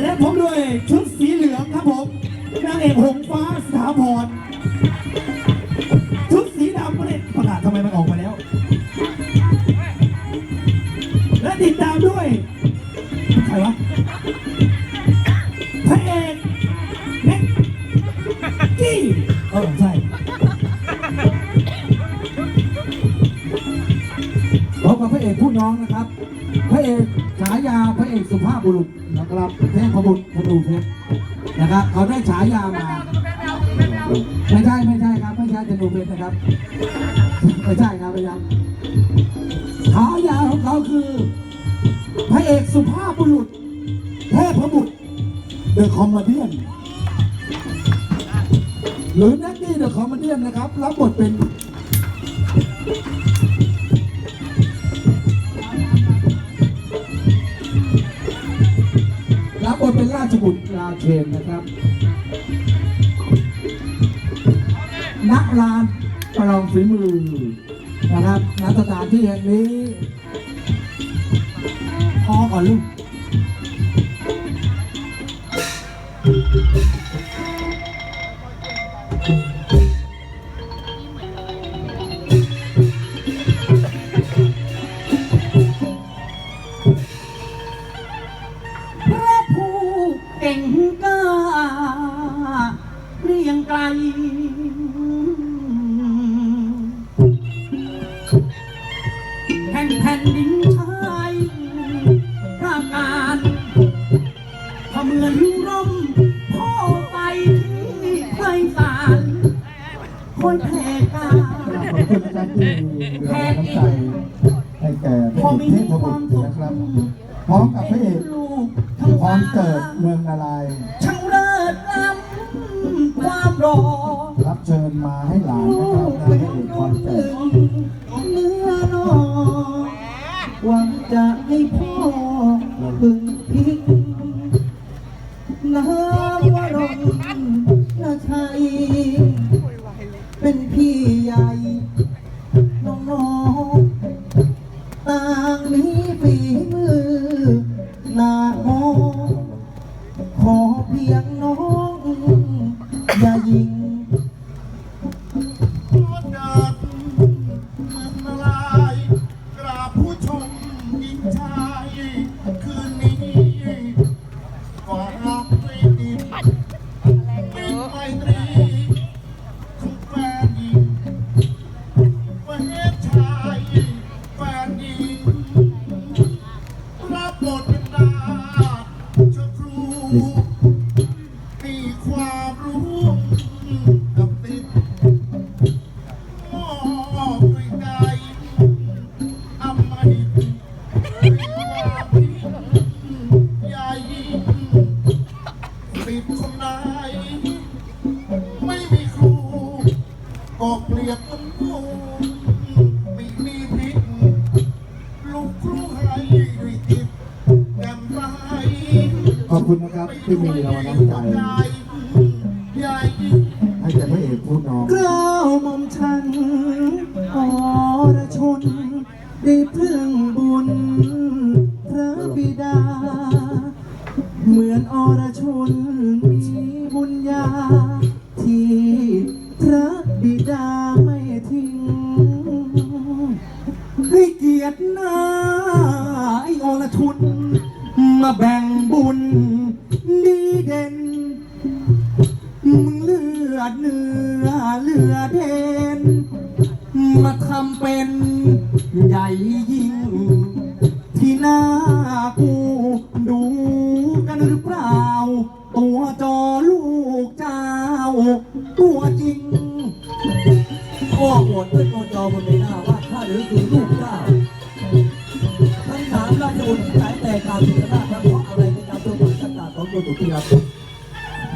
และผมด้วยชุดสีเหลืองครับผมนางเอกหงฟ้าสถาพรชุดสีดำไม่ได้ประกาศทำไมมันออกมาแล้ว และติดตามด้วยใครวะพระเอกเน็กกี้เออใช่พบกับพระเอกผู้น้องนะครับ สุภาพบุรุษนะครับเทพบุตรพระดูเพชรนะครับเขาได้ฉายามา ไม่ใช่ไม่ใช่ครับ ไม่ใช่ธนูเพชรนะครับ ไม่ใช่ครับไม่ใช่ฉายาของเขาคือ พระเอกสุภาพบุรุษเทพบุตรเดอะคอมเมดี้หรือนักดี้เดอะคอมเมดี้นะครับ รับบทเป็น รับบทเป็นราชบุตรราเชนนะครับนักลานประลองฝีมือนะครับณสถานที่แห่งนี้พอก่อนลูก มือนร่มพ่อไปที่ไพศาลคอยแผ่กา ขอบคุณนะครับที่มีแรงน้ำใจให้แก่พระเอกเทพบุตรนะครับ พร้อมกับพระเอกลูกทั้งพรเกิดเมืองนารายณ์ช่างเลิศล้ำความรอรับเชิญมาให้หลานลูนะครับกนะพเป็ระนเอกพครนเกิด เนื้อนอหวังจะให้พ่อางนี้ฝีมือนาหอขอเพียง ขอบคุณนะครับที่มีรางวัลน้ำใจให้แต่พระเอกพูดน้องเกล้าวหม่อมฉันอรชน ได้พึ่งบุญ พระบิดา เหมือนอรชน น้ากูดูกันหรือเปล่า ตัวจอลูกเจ้า ตัวจริงก็อวดด้วยตัวจอบนใบหน้าว่าข้าหรือคือลูกเจ้าทั้งสามราชบุตรสายแต่การพิจารณาเพราะอะไรในการตัวบุตรต่างของตัวตุที่รับ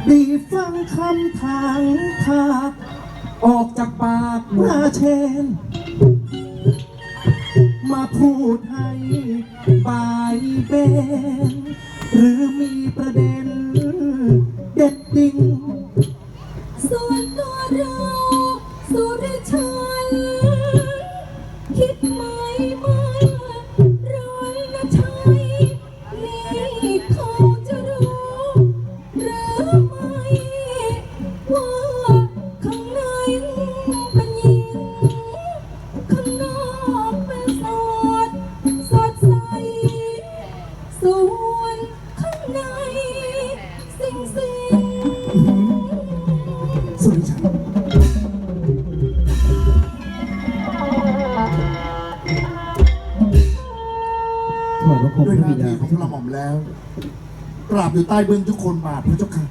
ดีฟังคำทางทากออกจากปากมาเชน มาพูดให้บายเบนหรือมีประเด็นเด็ดดิ่งส่วนตัวเรา อยู่ใต้เบื้องทุกคนบาทพระเจ้าค่ะ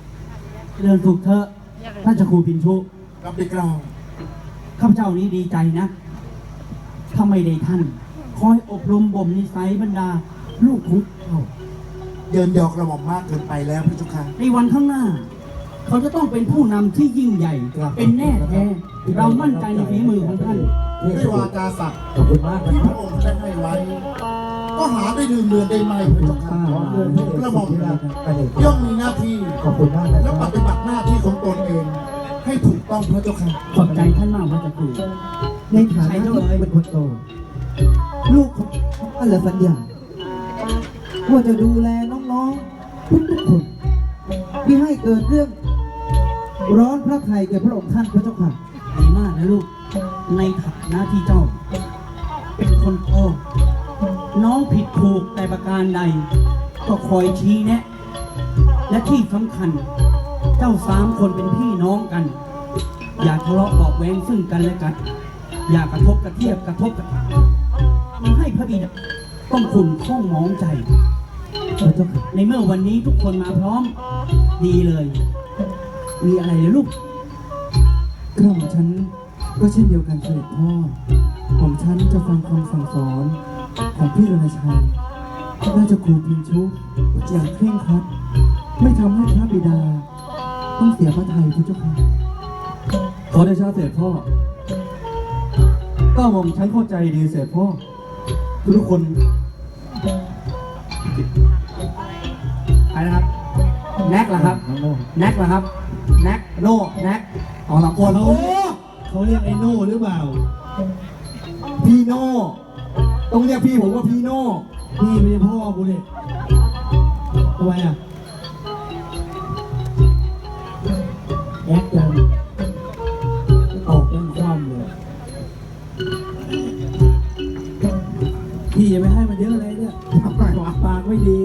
เดินถูกเถอะท่านจะครูพินชุรับได้กล่าวข้าพเจ้านี้ดีใจนะถ้าไม่ได้ท่าน คอยอบรมบ่มนิสัยบรรดา ลูกของเจ้าเยินยอกระหม่อมมากเกินไปแล้วพระเจ้าค่ะในวันข้างหน้า เขาจะต้องเป็นผู้นำที่ยิ่งใหญ่ เป็นแน่แท้เรามั่นใจในฝีมือของท่าน ด้วยวาจาสัตย์ขอบคุณมากนะที่คพรับระองค์ได้ให้ไว้ ก็หาได้ดื่มเดือนได้ไหมพระเจ้าค่ะกระหม่อมย่อมมีหน้าที่ขอบคุณมากนะคและรับปฏิบัติหน้าที่ของตนเอง ให้ถูกต้องพระเจ้าค่ะขอบใจท่านมากพระเจ้าครูในฐานะที่เป็นคนโต ลูกของอันเหลสัญญาว่าจะดูแลน้องๆทุกๆคนที่ให้เกิดเรื่อง ร้อนพระไทยแก่พระองค์ท่านพระเจ้าค่ะดีมากนะลูกในฐานะที่เจ้า เป็นคนโต น้องผิดถูกแต่ประการใด ก็คอยชี้แนะ และที่สำคัญ เจ้าสามคนเป็นพี่น้องกัน อย่าทะเลาะเบอกแว้งซึ่งกันและกัน อย่ากระทบกระเทียบกระทบกระทั่งทำให้พระบิดาต้องขุนข้องมองใจ ในเมื่อวันนี้ทุกคนมาพร้อมดีเลย มีอะไรเลยลูกกระหม่อมฉันก็เช่นเดียวกันเสด็จพ่อ ผมฉันจะฟังคำสั่งสอน ของพี่รณชัยราชครูพินชุอย่างเคร่งครัด ไม่ทำให้พระบิดา ต้องเสียพระทัยพระเจ้าค่ะ ขอได้ชาเสด็จพ่อก็ผมฉันเข้าใจดีเสด็จพ่อ ทุกคนใครนะครับ แน็กเหรอครับ แน็กเหรอครับ แน็กโน่แน็กอ๋อละคนโอ้เขาเรียกไอ้โน่หรือเปล่า พี่โน่ ต้องเรียกพี่ผมว่าพี่โน่พี่ไม่ใช่พ่อกูเนี่ยทำไมอะแอคจังตกเล่นคว่ำเลยพี่อย่าไปให้มันเยอะเลยเนี่ยปากปากไม่ดี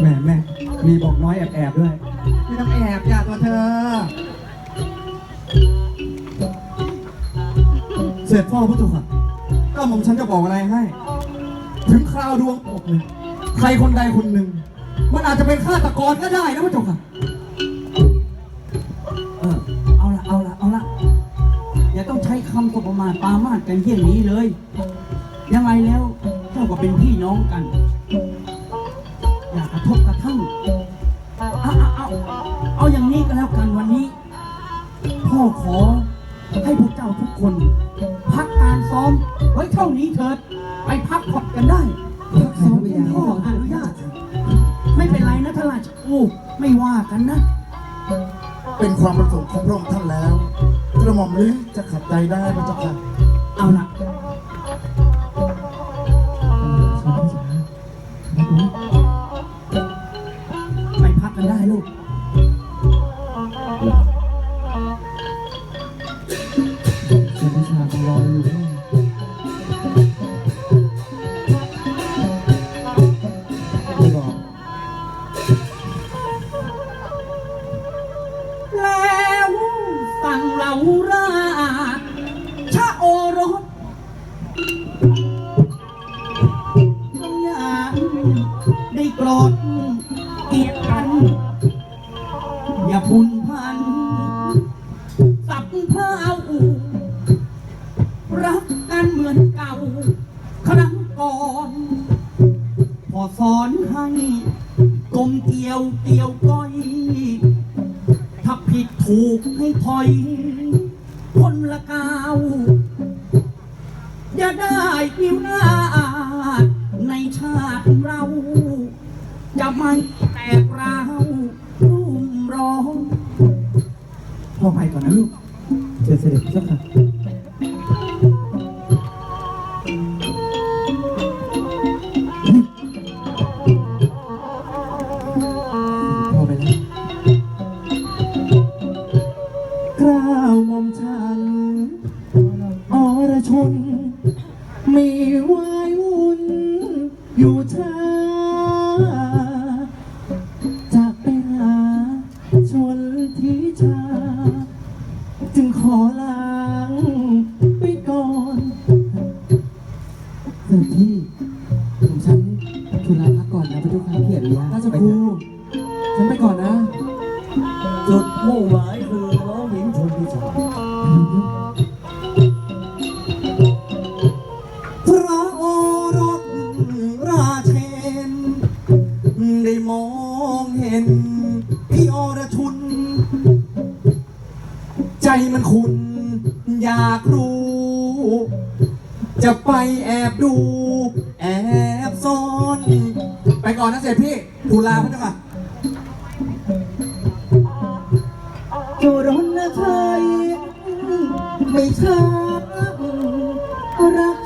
แหม่แม่มีบอกน้อยแอบแอบๆด้วย ไม่ต้องแอบอย่าตัวเธอ พ่อพระเจ้าค่ะก็ผมฉันจะบอกอะไรให้ ถึงคราวดวงตกเนี่ยใครคนใดคนหนึ่ง มันอาจจะเป็นฆาตกรก็ได้นะพระเจ้าค่ะเออเอาละเอาละเอาละอย่าต้องใช้คำสบประมาทปามาสกันเยี่ยงนี้เลย ยังไงแล้วเจ้าก็เป็นพี่น้องกัน อย่ากระทบกระทั่งเอาเอาเอาเอาอย่างนี้ก็แล้วกันวันนี้ พ่อขอ ให้พวกเจ้าทุกคน พักการซ้อมไว้เท่านี้เถิด ไปพักผ่อนกันได้พักซ้อมไม่ได้พ่ออนุญาตไม่เป็นไรนะทราชโอ้ไม่ว่ากันนะ เป็นความประสงค์ของพระองค์ท่านแล้ว กระหม่อมลิ้นจะขัดใจได้พระเจ้าค่ะ เอาละ สั่งเหล่าราชะโอรสจงอย่าได้โกรธเกลียดกัน อย่าพุนพัน สับเพร่ารักกันเหมือนเก่า ครั้งก่อนพอสอนให้กลมเกลียวเกี่ยวก้อยถ้าผิด ถูกให้ถอยคนละกาว อย่าได้ผิวหน้า ในชาติเรา จะไม่แตกราวรุ่มร้องพ่อไปก่อนนะลูกเจอเสด็จเจ้าค่ะ ชน มีวายวุ่นอยู่ช้าจากไปหาชนทิชา จึงขอลางไปก่อนเสด็จพี่ผมฉันจุลาพักก่อนนะไปดูจ้าค่เขียนติยาจะไปดูฉันไปก่อนนะ จุดมุ่งหมายคือน้องหญิงชนทิชา มองเห็น พี่อรชุน ใจมันคุณอยากรู้ จะไปแอบดู แอบซ่อน ไปก่อนนะเสร็จพี่ทูลาพระเจ้าค่ะจุรนชัยไม่ใช่